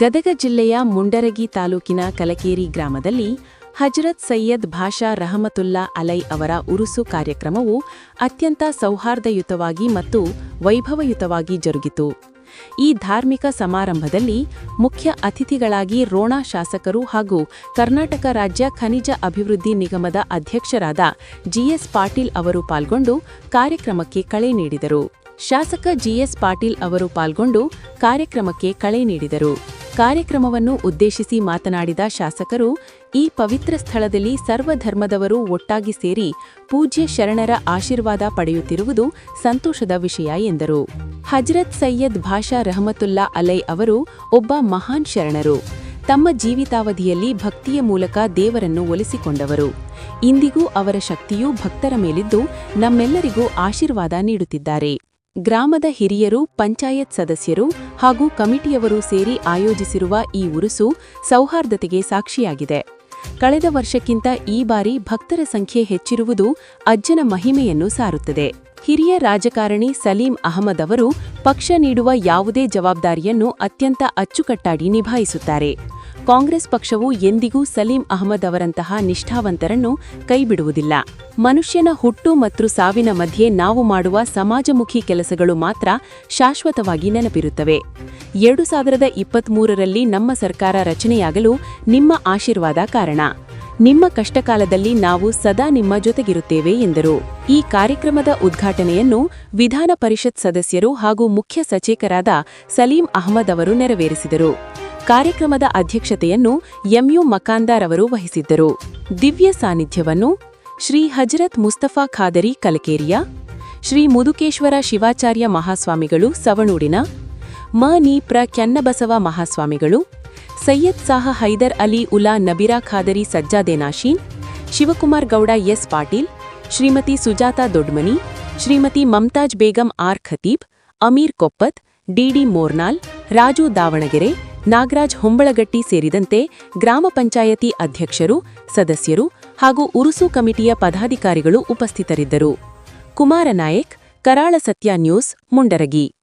ಗದಗ ಜಿಲ್ಲೆಯ ಮುಂಡರಗಿ ತಾಲೂಕಿನ ಕಲಕೇರಿ ಗ್ರಾಮದಲ್ಲಿ ಹಜರತ್ ಸೈಯದ್ ಭಾಷಾ ರಹಮತುಲ್ಲಾ ಅಲೈ ಅವರ ಉರುಸು ಕಾರ್ಯಕ್ರಮವು ಅತ್ಯಂತ ಸೌಹಾರ್ದಯುತವಾಗಿ ಮತ್ತು ವೈಭವಯುತವಾಗಿ ಜರುಗಿತು. ಈ ಧಾರ್ಮಿಕ ಸಮಾರಂಭದಲ್ಲಿ ಮುಖ್ಯ ಅತಿಥಿಗಳಾಗಿ ರೋಣಾ ಶಾಸಕರು ಹಾಗೂ ಕರ್ನಾಟಕ ರಾಜ್ಯ ಖನಿಜ ಅಭಿವೃದ್ಧಿ ನಿಗಮದ ಅಧ್ಯಕ್ಷರಾದ ಜಿಎಸ್ ಪಾಟೀಲ್ ಅವರು ಪಾಲ್ಗೊಂಡು ಕಾರ್ಯಕ್ರಮಕ್ಕೆ ಕಳೆ ನೀಡಿದರು. ಶಾಸಕ ಜಿಎಸ್ ಪಾಟೀಲ್ ಅವರು ಪಾಲ್ಗೊಂಡು ಕಾರ್ಯಕ್ರಮಕ್ಕೆ ಕಳೆ ನೀಡಿದರು. ಕಾರ್ಯಕ್ರಮವನ್ನು ಉದ್ದೇಶಿಸಿ ಮಾತನಾಡಿದ ಶಾಸಕರು, ಈ ಪವಿತ್ರ ಸ್ಥಳದಲ್ಲಿ ಸರ್ವಧರ್ಮದವರು ಒಟ್ಟಾಗಿ ಸೇರಿ ಪೂಜ್ಯ ಶರಣರ ಆಶೀರ್ವಾದ ಪಡೆಯುತ್ತಿರುವುದು ಸಂತೋಷದ ವಿಷಯ ಎಂದರು. ಹಜರತ್ ಸೈಯದ್ ಭಾಷಾ ರಹಮತುಲ್ಲಾ ಅಲೈ ಅವರು ಒಬ್ಬ ಮಹಾನ್ ಶರಣರು. ತಮ್ಮ ಜೀವಿತಾವಧಿಯಲ್ಲಿ ಭಕ್ತಿಯ ಮೂಲಕ ದೇವರನ್ನು ಒಲಿಸಿಕೊಂಡವರು. ಇಂದಿಗೂ ಅವರ ಶಕ್ತಿಯು ಭಕ್ತರ ಮೇಲಿದ್ದು ನಮ್ಮೆಲ್ಲರಿಗೂ ಆಶೀರ್ವಾದ ನೀಡುತ್ತಿದ್ದಾರೆ. ಗ್ರಾಮದ ಹಿರಿಯರು, ಪಂಚಾಯತ್ ಸದಸ್ಯರು ಹಾಗೂ ಕಮಿಟಿಯವರು ಸೇರಿ ಆಯೋಜಿಸಿರುವ ಈ ಉರುಸು ಸೌಹಾರ್ದತೆಗೆ ಸಾಕ್ಷಿಯಾಗಿದೆ. ಕಳೆದ ವರ್ಷಕ್ಕಿಂತ ಈ ಬಾರಿ ಭಕ್ತರ ಸಂಖ್ಯೆ ಹೆಚ್ಚಿರುವುದು ಅಜ್ಜನ ಮಹಿಮೆಯನ್ನು ಸಾರುತ್ತದೆ. ಹಿರಿಯ ರಾಜಕಾರಣಿ ಸಲೀಂ ಅಹಮದ್ ಅವರು ಪಕ್ಷ ನೀಡುವ ಯಾವುದೇ ಜವಾಬ್ದಾರಿಯನ್ನು ಅತ್ಯಂತ ಅಚ್ಚುಕಟ್ಟಾಗಿ ನಿಭಾಯಿಸುತ್ತಾರೆ. ಕಾಂಗ್ರೆಸ್ ಪಕ್ಷವು ಎಂದಿಗೂ ಸಲೀಂ ಅಹಮದ್ ಅವರಂತಹ ನಿಷ್ಠಾವಂತರನ್ನು ಕೈಬಿಡುವುದಿಲ್ಲ. ಮನುಷ್ಯನ ಹುಟ್ಟು ಮತ್ತು ಸಾವಿನ ಮಧ್ಯೆ ನಾವು ಮಾಡುವ ಸಮಾಜಮುಖಿ ಕೆಲಸಗಳು ಮಾತ್ರ ಶಾಶ್ವತವಾಗಿ ನೆನಪಿರುತ್ತವೆ. ಎರಡು ಸಾವಿರದ ಇಪ್ಪತ್ಮೂರರಲ್ಲಿ ನಮ್ಮ ಸರ್ಕಾರ ರಚನೆಯಾಗಲು ನಿಮ್ಮ ಆಶೀರ್ವಾದ ಕಾರಣ. ನಿಮ್ಮ ಕಷ್ಟಕಾಲದಲ್ಲಿ ನಾವು ಸದಾ ನಿಮ್ಮ ಜೊತೆಗಿರುತ್ತೇವೆ ಎಂದರು. ಈ ಕಾರ್ಯಕ್ರಮದ ಉದ್ಘಾಟನೆಯನ್ನು ವಿಧಾನ ಪರಿಷತ್ ಸದಸ್ಯರು ಹಾಗೂ ಮುಖ್ಯ ಸಚೇಕರಾದ ಸಲೀಂ ಅಹಮದ್ ಅವರು ನೆರವೇರಿಸಿದರು. ಕಾರ್ಯಕ್ರಮದ ಅಧ್ಯಕ್ಷತೆಯನ್ನು ಎಂಯು ಮಕಾಂದಾರ್ ಅವರು ವಹಿಸಿದ್ದರು. ದಿವ್ಯ ಸಾನ್ನಿಧ್ಯವನ್ನು ಶ್ರೀ ಹಜರತ್ ಮುಸ್ತಫಾ ಖಾದರಿ ಕಲಕೇರಿಯ ಶ್ರೀ ಮುದುಕೇಶ್ವರ ಶಿವಾಚಾರ್ಯ ಮಹಾಸ್ವಾಮಿಗಳು ಸವಣೂಡಿನ ಮ ನೀಪ್ರ ಪ್ರ ಕ್ಯನ್ನಬಸವ ಮಹಾಸ್ವಾಮಿಗಳು, Syed Saha Hyder Ali ಉಲಾ ನಬಿರಾ Khadri ಸಜ್ಜಾದೇನಾಶೀನ್ Shivakumar Gowda S Patil, Shrimati Sujata Dodmani, Shrimati Mumtaz Begum R Khateeb, Ameer Koppat DD Mornal, Raju Davanagere Nagaraj Hombalagatti ಸೇರಿದಂತೆ ಗ್ರಾಮ ಪಂಚಾಯತಿ ಅಧ್ಯಕ್ಷರು, ಸದಸ್ಯರು ಹಾಗೂ ಉರುಸು ಕಮಿಟಿಯ ಪದಾಧಿಕಾರಿಗಳು ಉಪಸ್ಥಿತರಿದ್ದರು. ಕುಮಾರನಾಯಕ್ ಕರಾಳ ಸತ್ಯ ನ್ಯೂಸ್, ಮುಂಡರಗಿ.